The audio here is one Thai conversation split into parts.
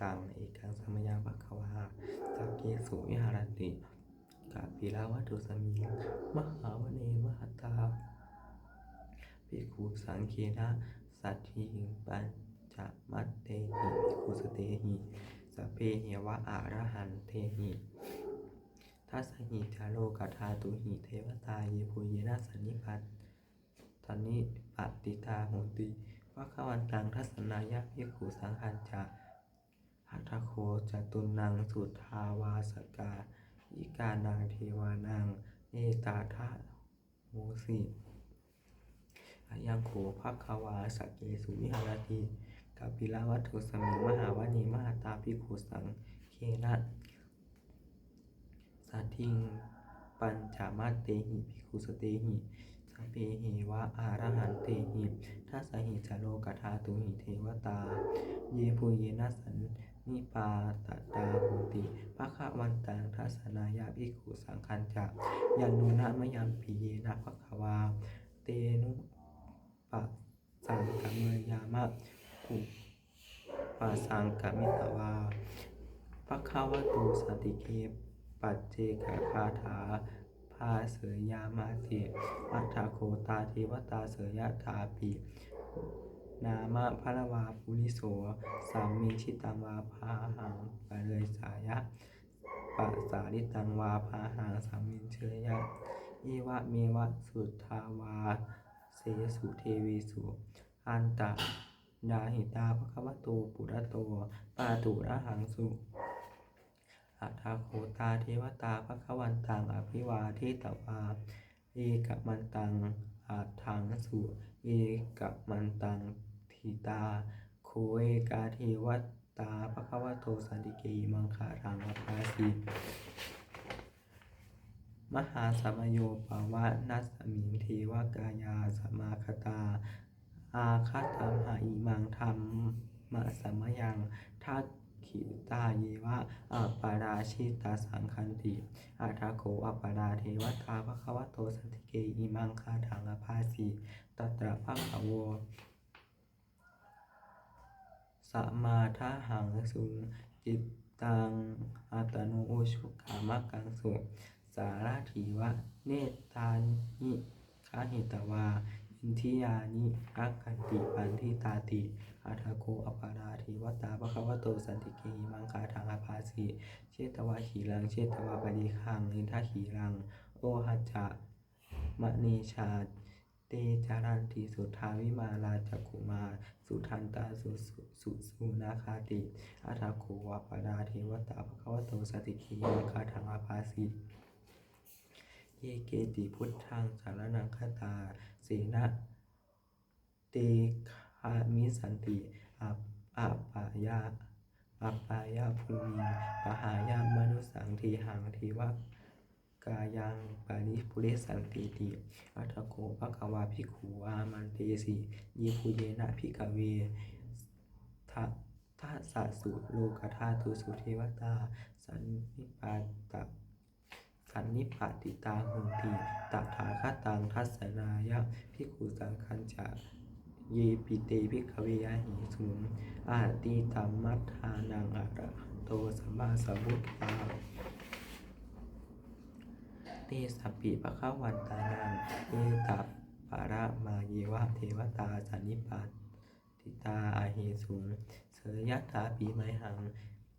ตังเอกังสมยาภควาสักเกสุวิหารติกาปิลาวัตุสมิงมหาวเนมหตาภิกขุสังเคนะสัตถิปัญจมัตเตหิภิกขุสเตหิสพเพเหวะอะระหันเทหิทัสหิจาโลกธาตุหิเทวตาเยปุเยนะสันนิพัตตานิปติตาโหติวะควันตังทัสสนายะภิกขุสังฆัญจะ หัตโคจตุนังสุทธาวาสกายิกานังเทวานังเอตาทะโหสิอายังโขภควาสกเกสุวิหารติกัปปิลวัตถุสมิงมหาวณีมหาตาภิกขุสังเคนะสัตถิงปัญจมัตเตหิภิกขุสเตหิสัพเพเหวะอารหันเตหิทัสสหิจโลกธาตุหิเทวตา เยปุเยนะสัน นิปาตตาโหติภคะวันตังทัสนายะภิกขุสังคัญจะยันนุนะมะยัมปิเยนะภควา เตนุปัสสังกเมยามะกุปัสสังกมิตวาภควตุสติเกปัจเจกคาถาภาเสยยามาติอัฏฐโคตาเทวตาเสยยะถาปิ นามะพระวาปุริโสสัมมิชิตังวาพาหังปะเลยสายะปัสาริตังวาพาหังสัมมินเชยยะอีวะเมวะสุทธาวา เสสุเทวีสุอันตะดาหิตาภควโตปุระโตปาตุระหังสุอัฏฐโคตาเทวตาภควันตังอภิวาเทตวาเอกมันตังอาทังสุเอกมันตัง ทิตาโคเอกาเทวตาภควโตสันติเกมังคารังอภาสิมหาสมโยปาวะนัสมิงเทวกายาสมาคตา อาคาตัมหาอิมังธรรมมะสมยังทักขิตาเยวะอัปปาราชิตาสังคันติอัฏฐโขอัปปาราเทวตาภควโตสันติเกอิมังคาถังอภาสิตัตระภะคะโว สัมมาทะหังสุนจิตตังอัตโนโอชุขามกังสุสารถีวะ เนตานิคาหิตวา อินทิยานิรักขันติปันทิตาติอาทาโกอปาราธิวตาภคะวโตสันติเกหิมังคาทังอภาสิเชตวาขีรังเชตวาปฏิคังอินทขีรัง โอหัจจะมณีชา เตจารันติสุทาวิมาลาจักขุมา สุทันตาสุสุสุนาคาติอาทาโกวาปาราเทวตาภควโตสติเกหิมังคาทังอภาสิเยเกติพุทธังสารนังคตาเสนะเตคามิสันติอาอาปายาอาปายาภูมิปหายามนุสังทีหังทีวะ กายังปานิปุเรสันติติอัตโกภควาภิกขุอามันเตสิเยภูเยนะภิกขเวทะทัสสุโลกธาตุสุเทวตา สันนิปาตะสันนิปาติตาโหติตถาคตังทัสสนายะภิกขุสังคัญจะเยปิเตภิกขเวยาหิสุงอาติตัมมัฏฐานังอะระโตสัมมาสัมพุทธา เตสัพปิปะคะวันตานังเอตะปะระมาเยวะเทวตาสันนิปาติตาอาหิสุงเสยยะถาปีไมหัง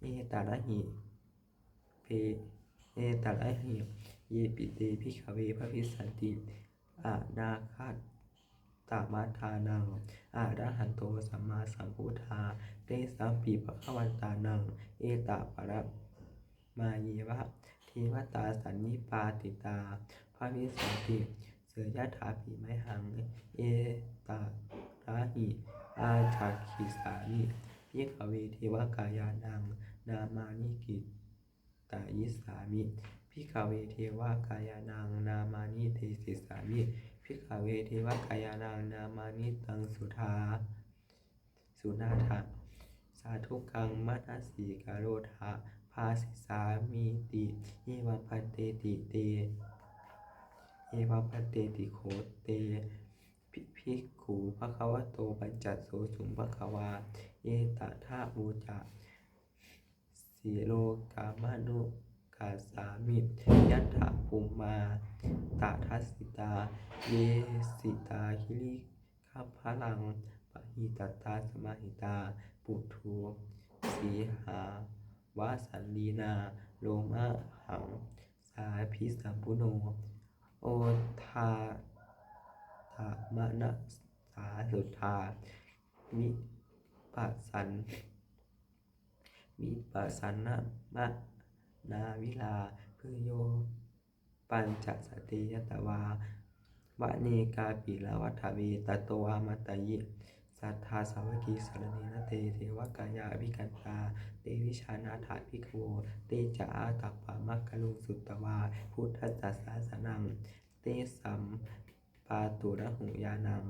เอตระหิเพเอตัลหิเยปิเตภิกขเวพระพิสันติอานาคาตามาทานังอาระหันโตสัมมาสัมพุทธาเตสัมปีปะขวันตานัง เอตาปะระมาเยวะ ทีวตาสันนิปาติตาพระพิสันติเสือยะถาปีไมหัง เอตาระหิอาชาคิสานิภิขเวเทวกายานัง นามานิกิตตายิสามิพิกขเวเทวกายานังนามานิเทสิสามิพิกขเวเทวกายานังนามานิตังสุธาสุนาถะสาธุกังมัตสีกาโรธา ภาสิสามีติเยวพันเตติเตเอวะพันเตติโคเตภิภิกขุภะคะวโตปัญจโสสุงภะควาเอตถะบูจะสีโลกามานุกาสามิยัตถะภูมมาตาทัสิตา เยสิตาคิริขัพพลังปะหิตตาสมาหิตา ปุถุสีหา วาสันลีนาโลมะหัง สาพิสัมปุโน โอทาตามะนะสาสุธามิปัสสันวิปัสสนะมะนาวิลาพืโย ปัญจสติยตวาวะเนกาปิลาวัฏเวตโตอามาตยิ สัทธาสาวกีสารเนนเตเทวกายาภิกันตา เตวิชานาถาภิกโวเตจาอาตัปปะมัคคลุงสุตตวา พุทธจัสสาสนัง เตสัมปาตุระหุยานัง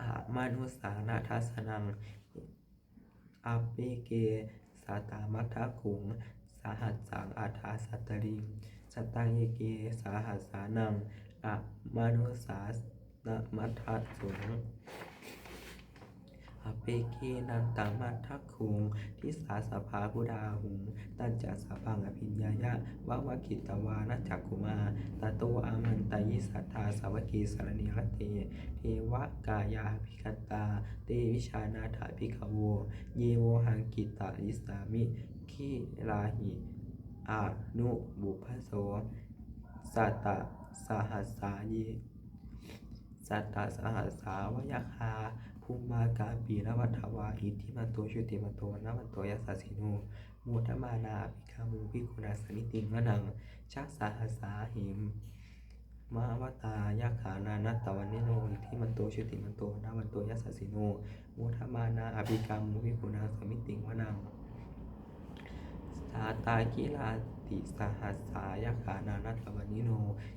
อามานุสานาทัสนังอาเปเกสาตามัทธคุง สาหัสสังอาทาสัตตริงสตังเยเกสาหัสสานังอะมานุสา นมัทธสุงอเปเกนันตังมัทธคุงทิสาสภาพุดาหุง ตัญจสพังอภิญญายะวะวะกิตวานัจจักขุมาตโตอามันตยิสัทธาสาวกีสรณีรเตเทวกายาภิคัตา เตวิชานาถาภิกขโว เยโวหังกิตายิสามิขีลาหิอานุบุพโสสัตตสหัสสายี สัตตะสหัสสาวยคาภูมากาปีนวัฏวาอิทิมันโตชุติมันโตนมันโตยัสสิโนมูทมานาภิกามูภิกขุนาสมิติงวนังชักสาหัสสาหิมมาวตายาขานานัตตวันนิโนอิทิมันโตชุติมันโตนวันโตยัสสิโนมูทมานาอภิกามูภิกขุนาสมิติงวนังสาตากิลา ติสหัสสายขานานัตตวันนิโน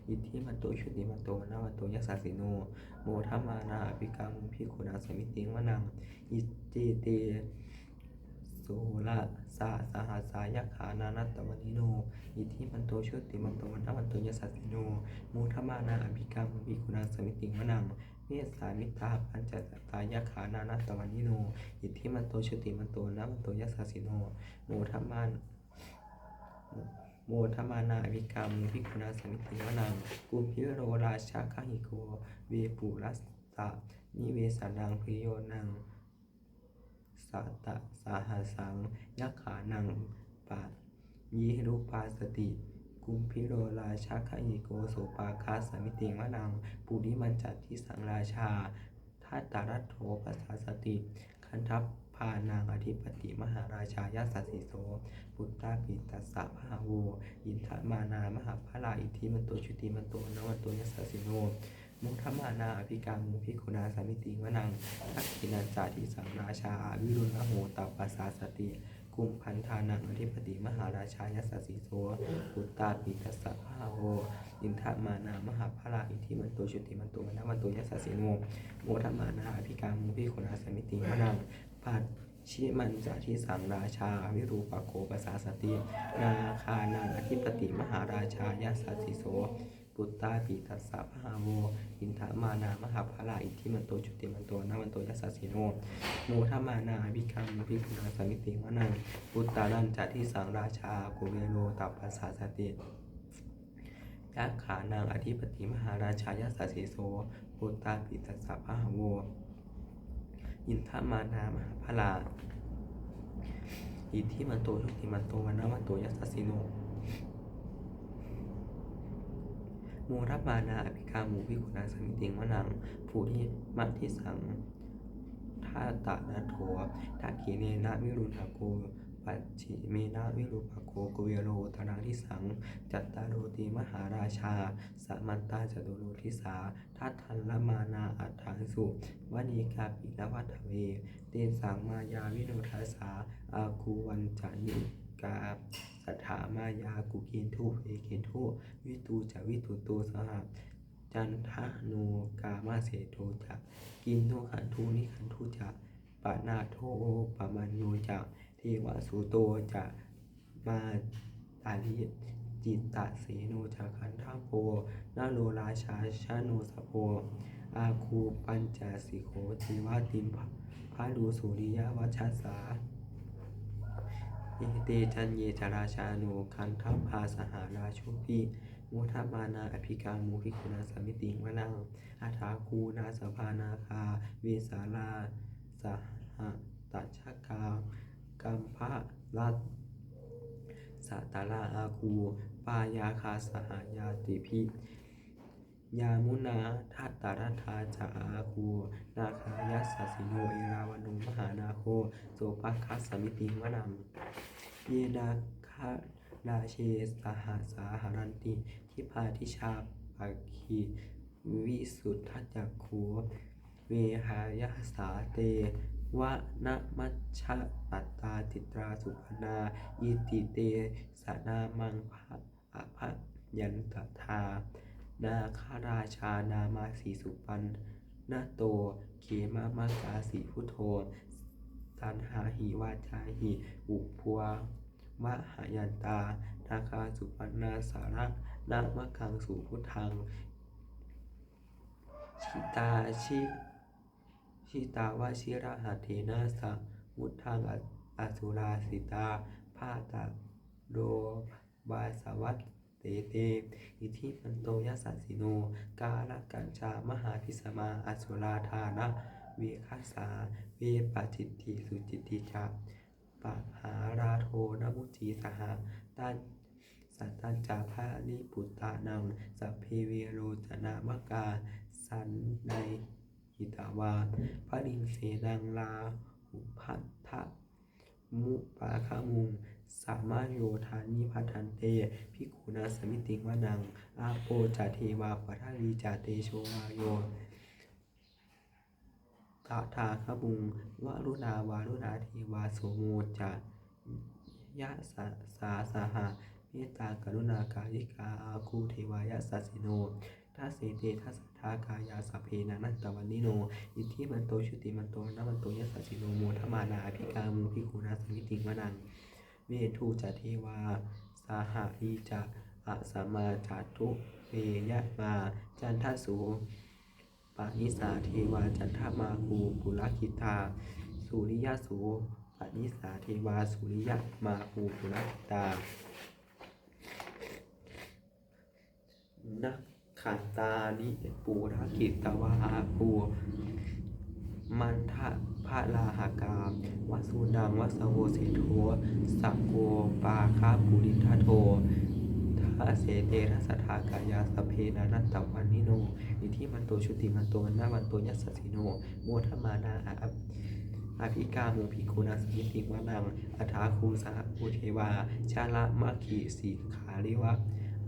อิทธิมันโตชุติมันโตนาวันโตยัสสสิโน โมทัมมานาอภิกามุพิคุนาสมิติงวนัง อิจิเตโสละสาสหัสสายขานานัตตวันนิโน อิทธิมันโตชุติมันโตนาวันโตยัสสสิโน โมทัมมานาอภิกามุพิคุนาสมิติงวนังเวสามิตาปัญจตายขานานัตตวันนิโน อิทธิมันโตชุติมันโตนาวันโตยัสสสิโน โมทัมมา โมทมานาวิกรรมพิกุณาสมิติวนังกุมพิโรราชาคหิโกเวปุรัสตะนิเวสนังพิโยนังสัตตะสาหัสังยักขานังปะยิรูปาสติ กุมพิโรราชาคหิโกโสปาคาสมิติวนังปุริมันจัตทิสังราชาทัตตารัตโถปัสสาสติ คันทัพ พานางอธิปติมหาราชายาสัสสิโสพุทธาปิตัสสะภาโวอินทมานามหาพลาอิทธิมันโตชุติมันโตนวันโตยัสสิโนมุทมานาอภิการมุพิคุนาสามิติวนังทักขินันจาทิสังราชาวิรุณโหตัปปัสสาสติ กุมพันธานังอธิปติมหาราชายัสสะสิโสพุทธาปิตัสสะภาโวอินทมานามหาพลาอิทธิมันโตชุติมันโตนวันโตยัสสะสิโนโมทมานาอภิการมุพิคุนาสามิติวนัง ปัดชิมันจาทิสังราชา วิรูปโคปสาสติ นาคานังอธิปติมหาราชายาสัสสิโสปุตตาปิตัสสะภาโวอินทมานามหาภลาอิทธิมันโตจุติมันโตนามันโตยัสสสิโนโมทมานาวิคัมพิคุณาสมิติวนังปุตตานันจัทิสังราชากุเวโรตัปปัสสาสติยักขานางอธิปติมหาราชายาสัสสิโสปุตตาปิตัสสะภาโว อินทมานามหาพลาอิทธิมันโตชุติมันโตวันนาวันโตยัสสิโนโมรับมานาอภิกามูพิกุณาสมิติงวนังผู้ที่มัททิสังท่าตะนาโถทักขีเนนะวิรุณหโก ปัจฉิเมนะวิรุปโกกเวโรตนังทิสัง จัตตารโรติมหาราชา สมันตาจตุโรทิสาทัตทันละมานาอัฏฐังสุวณีกาปินวัฏเว เตนสังมายาวิโนทัสสาอาคูวันจานิกาสัทธามายากุกินทุเวกินทุวิตูจวิตุโตสหจันทะโนกามาเสโทจะกินโนขันทุนิขันทุจะปะนาโทปะมันโยจะ เทวสุโตจะมาตาลิจิตตะเสโนจะขันทาโพนาโลราชาชาโนสโพอาคูปัญจสิโขเทวาติมภาดูสุริยวัชสาเอเตจันเยจราชาโนคันทัพพาสหาราชุพิมุทมานาอภิกามูภิกขุนาสมิติงวนังอาถาคูนาสภานาคาเวสาลาสหตัชกา กัมภะรัตสัตตาลาอาคู ปายาคาสหายาติพิยามุนาทัตตารัฐาจาอาคู นาคายัสสิโนเอราวนุมหานาโคโสปัคัสสมิติวนังเยนาคาราเชสหาสาหารันติทิพาทิชาปักขีวิสุทธจักขูเวหายสาเต วะนะมัชชะปัตตาติตราสุพนาอิติเตสนามังภะอภะยันตถานาคาราชานามาสีสุปันนาโตเขมามากาสีพุทโธสันหาหิวาจาหิอุพัววะหายันตา นาคาสุปันนาสาระนามะกังสุพุทังชิตาชิ ชิตาวชิระหัตเถนะสะมุทธังอสุราสิตาพาตะโดบาสวัตเตเต อิทิมันโตยัสสสิโน กาลกัญจามหาพิสมาอสุราธานะเวคัสสาเวปจิตติสุจิตติจาปะหาราโทนมุจีสหาตันสัตตัญจาภาลิปุตตานังสัพเพเวโรจนามกา สันใน หิตาวาพระดินเสนังลาหุพัทธะมุปาคามุงสามารถโยธานิพัทันเตพิกุณาสมิติงวนัง อาโปจาเทวาปัทวีจาเตโชวาโยตถาคบุงวารุณาวารุณาเทวาโสโมจายะสาสาสหะเมตตากรุณากายิกาอาคูเทวายะสัสิโน ทัสเสเตทัสทากายาสัพเพนานัตตวันนิโน อิทิมันโตชุติมันโตนะมันโตยัสสะสิโนโมทมานาอภิกามุภิกขุนาสมิติงวนัง เวทูจะเทวา สาหะอีจะอะสัมมาจัตุเวยะมา จันทสูปานิสาเทวาจันทมาคูปุรคิตาสุริยสูปานิสาเทวาสุริยมาคูปุรคิตานัก ขันตานิปูรกิตวาอาภูมันทะพระลาหากามวสุนังวสโวเสโทสักโกปาคาปุริทาโททาเสเตทัสทากายาสเพนานัตตวันนิโนอิทิมันโตชุติมันโตมันนาวันโตยัสสิโนโมทมานาอาอภิกามุภิกุนาสิติวานังอัฐาคูสหภูเทวา ชาละมะขีสีขาริวะ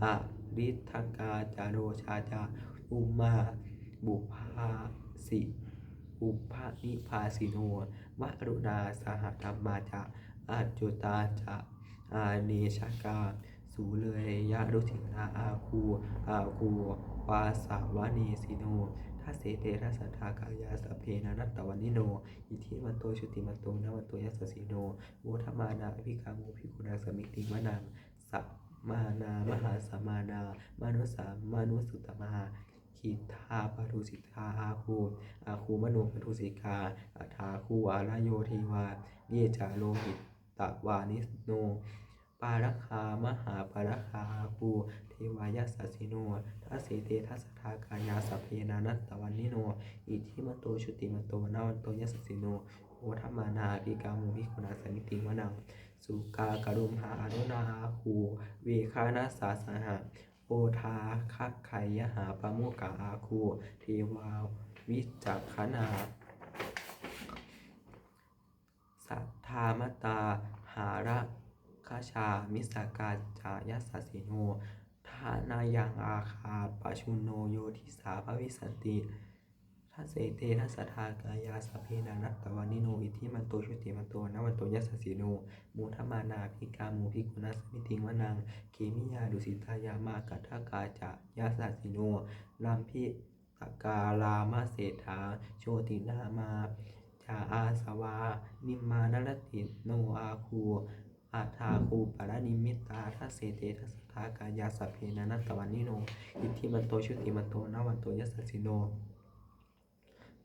อะ ริทกาจาโรชาจาอุมาบุพาสิอุปานิพาสิโนวรุณาสหธรรมาจะอาจุตาจะอาเนชกาสูเลยยะรุถินาอาคูอาคูวาสาวานีสิโนทัสเสเตทัสสะทากายาสเพนานัตตวันนิโน อิทิมันโตชุติมันโตนวันโตยัสสสิโนโมทมานาอภิกามุภิกุณาสมิติวนังสัม มานามหาสมานา มานุสามนุสุตมาคิทาปทุสิทาอาคูอาคูมโนปทุสิกาอัฏฐาคูอาลโยเทวา เยจาโลหิตตวานิสโน ปารคามหาปารคาอาคูเทวายาสัสิโนทัสเสเตทัสทากายาสัพเพนานัตตวันนิโน อิทิมโตชุติมโตนาวันโตยัสสสิโนโอทมานาภิกามุภิกขุนาสมิติวนัง สุกากรุมหาอนุนาอาคูเวคานาสาสหะโอทาคักไขยหาปะโมกาอาคูเทวาวิจักขนาสัทธามตาหาระคาชามิสกาจายัสสสิโนทานายังอาคาปชุนโนโยทิสาภวิสันติ เสเตทัสสะทากายาสัพเพนานัตตวันนิโนอิทิมันโตชุติมันโตนะวันโตยัสสสิโนมูทมานาภิกามูภิกุณาสมิติงวนังเคมิยาดุสิตายามากัทธกาจะยาสัสสิโนลัมพิตกาลามาเศรษฐาโชตินามาจาอาสวา นิมมานรติโนอาคูอาทาคูปารนิมิตาทัสเสเตทัสทากายาสัพเพนานัตตวันนิโนอิทิมันโตชุติมันโตนะวันโตยัสสสิโน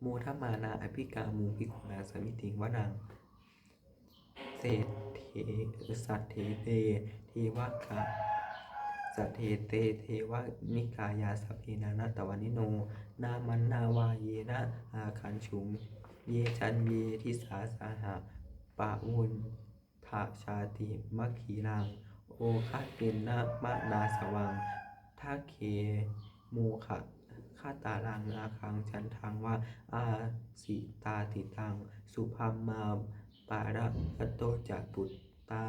โมทมานาอภิกามูภิกขุนาสมิติงวนัง เศรษเทสัตเทเตเทวกะสัตเทเตเทวนิกายาสัพเพนานาตวานิโน นามันนาวาเยนะอาคันชุงเยจันเยทิสาสาหะปะวุนทะชาติมัคคีรัง โอคะเกนนะมะนาสวังทักเคโมขะ คาตาลังอาคังฉันทังว่าอาสิตาติตัง สุพัมมาปาระปโตจะปุตตา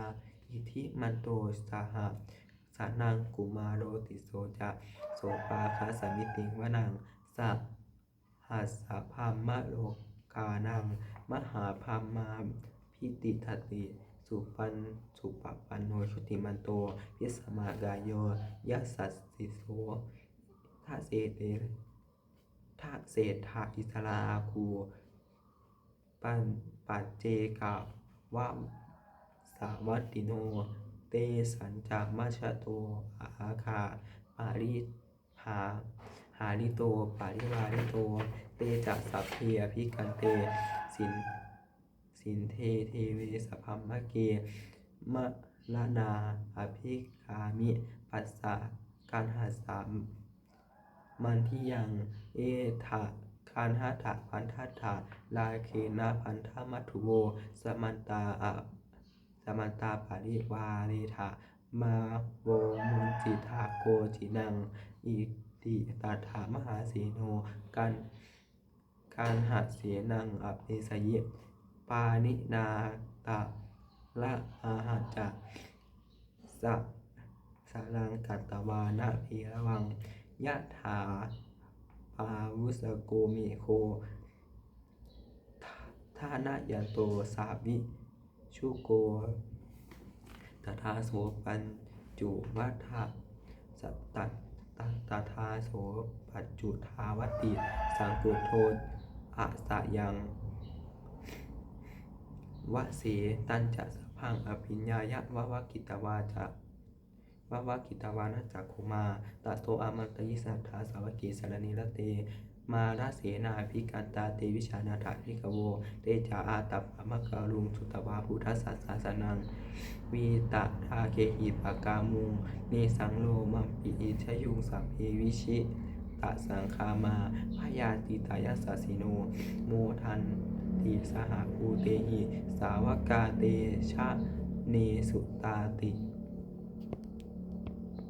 อิทิมันโตสหะสานังกุมาโรติโสจะโสปาคาสมิติงวนังสัพหัสสะพามมะโลกานัง มหาพามมาพิติทัติสุปันสุปปันโนชุติมันโต พิสมากายโยยัสสิโส ทาเสเตทาเศษทาอิสลาคูปันปัจเจกะวะสาวัตติโน เตสัญจามาชโตอาคาปาริหาหาลิโตปาริวาริโต เตจักสัพเพอภิกันเต สินสินเทเทเวสพัมมะเกมะละนาอภิคามิ ปัสสะการหาสาม มันที่ยัง เอทะคานหะถะพันธะถะลาเคนะพันธะมัทุโว สมันตาอะสมันตาปาริวาเรถะมาโวมุนจิทาโกจินัง อิติตาถามหาเสโนการการหาเสนังอภิสยิปานินาตะละอาหาจะสะสารังกัตตวานะพีระวัง ยะถาปาวุสโกเมโคทานะยันโตสาวิชุโกตถาโสปัญจุวัฏฐะสัตตตตถาโสปัจจุทาวติสังกุโทอะสะยังวะเสตันจะสะพังอภิญญายะวะวะกิตวาจะ วะวะกิตาวานะจักขุมาตะโตอามันตยิสัทธาสาวกีสารนิรเตมาราเสนาภิกันตาเตวิชานาถาภิกโว เตจาอาตัปปะมะกาลุงสุตวาพุทธสัสสาสนัง วีตะทาเคหิปากามุงเนสังโลมัมปิอิชยุงสัพเพวิชิตะสังคามาพยาติตายสสสิโน โมทันติสหภูเตหิ สาวกาเตชะเนสุตาติ